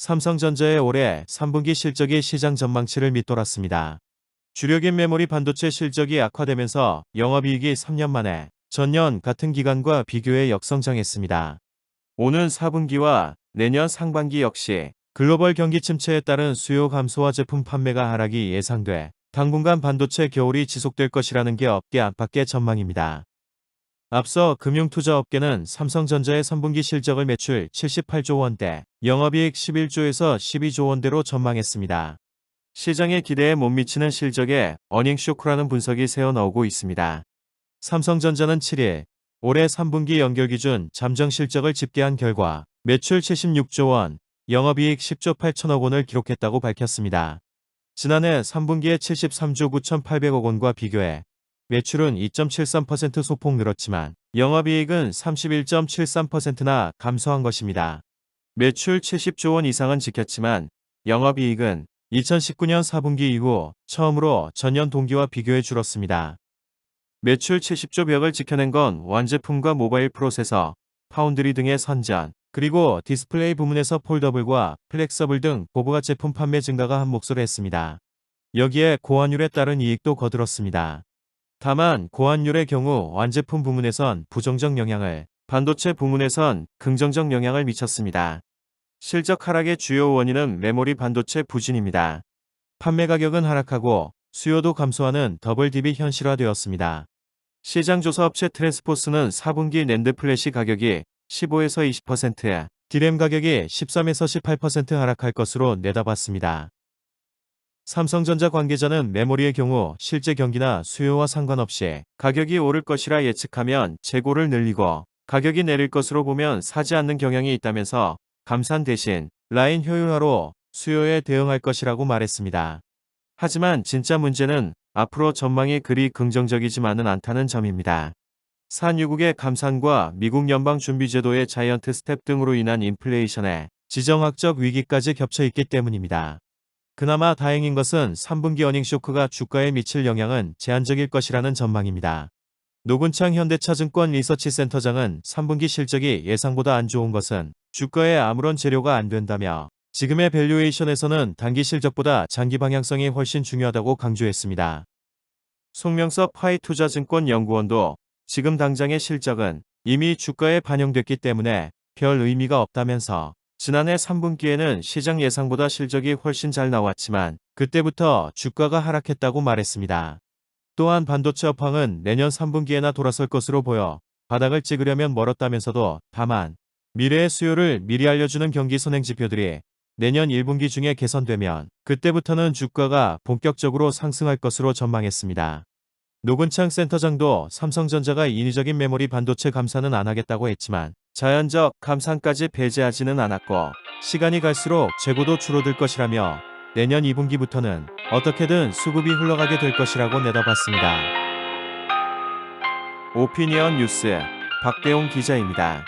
삼성전자의 올해 3분기 실적이 시장 전망치를 밑돌았습니다. 주력인 메모리 반도체 실적이 악화되면서 영업이익이 3년 만에 전년 같은 기간과 비교해 역성장했습니다. 오는 4분기와 내년 상반기 역시 글로벌 경기 침체에 따른 수요 감소와 제품 판매가 하락이 예상돼 당분간 반도체 겨울이 지속될 것이라는 게 업계 안팎의 전망입니다. 앞서 금융투자업계는 삼성전자의 3분기 실적을 매출 78조 원대, 영업이익 11조에서 12조 원대로 전망했습니다. 시장의 기대에 못 미치는 실적에 어닝 쇼크라는 분석이 새어 나오고 있습니다. 삼성전자는 7일 올해 3분기 연결 기준 잠정 실적을 집계한 결과 매출 76조 원, 영업이익 10조 8천억 원을 기록했다고 밝혔습니다. 지난해 3분기에 73조 9,800억 원과 비교해 매출은 2.73% 소폭 늘었지만 영업이익은 31.73%나 감소한 것입니다. 매출 70조 원 이상은 지켰지만 영업이익은 2019년 4분기 이후 처음으로 전년 동기와 비교해 줄었습니다. 매출 70조 벽을 지켜낸 건 완제품과 모바일 프로세서, 파운드리 등의 선전, 그리고 디스플레이 부문에서 폴더블과 플렉서블 등 고부가 제품 판매 증가가 한 몫을 했습니다. 여기에 고환율에 따른 이익도 거들었습니다. 다만 고환율의 경우 완제품 부문에선 부정적 영향을, 반도체 부문에선 긍정적 영향을 미쳤습니다. 실적 하락의 주요 원인은 메모리 반도체 부진입니다. 판매 가격은 하락하고 수요도 감소하는 더블 딥이 현실화되었습니다. 시장조사업체 트랜스포스는 4분기 낸드 플래시 가격이 15에서 20%, 디램 가격이 13에서 18% 하락할 것으로 내다봤습니다. 삼성전자 관계자는 메모리의 경우 실제 경기나 수요와 상관없이 가격이 오를 것이라 예측하면 재고를 늘리고 가격이 내릴 것으로 보면 사지 않는 경향이 있다면서 감산 대신 라인 효율화로 수요에 대응할 것이라고 말했습니다. 하지만 진짜 문제는 앞으로 전망이 그리 긍정적이지만은 않다는 점입니다. 산유국의 감산과 미국 연방준비제도의 자이언트 스텝 등으로 인한 인플레이션에 지정학적 위기까지 겹쳐 있기 때문입니다. 그나마 다행인 것은 3분기 어닝 쇼크가 주가에 미칠 영향은 제한적일 것이라는 전망입니다. 노근창 현대차증권 리서치센터장은 3분기 실적이 예상보다 안 좋은 것은 주가에 아무런 재료가 안 된다며 지금의 밸류에이션에서는 단기 실적보다 장기 방향성이 훨씬 중요하다고 강조했습니다. 송명섭 화이투자증권 연구원도 지금 당장의 실적은 이미 주가에 반영됐기 때문에 별 의미가 없다면서 지난해 3분기에는 시장 예상보다 실적이 훨씬 잘 나왔지만 그때부터 주가가 하락했다고 말했습니다. 또한 반도체 업황은 내년 3분기에나 돌아설 것으로 보여 바닥을 찍으려면 멀었다면서도 다만 미래의 수요를 미리 알려주는 경기 선행 지표들이 내년 1분기 중에 개선되면 그때부터는 주가가 본격적으로 상승할 것으로 전망했습니다. 노근창 센터장도 삼성전자가 인위적인 메모리 반도체 감산은 안 하겠다고 했지만 자연적 감산까지 배제하지는 않았고 시간이 갈수록 재고도 줄어들 것이라며 내년 2분기부터는 어떻게든 수급이 흘러가게 될 것이라고 내다봤습니다. 오피니언 뉴스 박대용 기자입니다.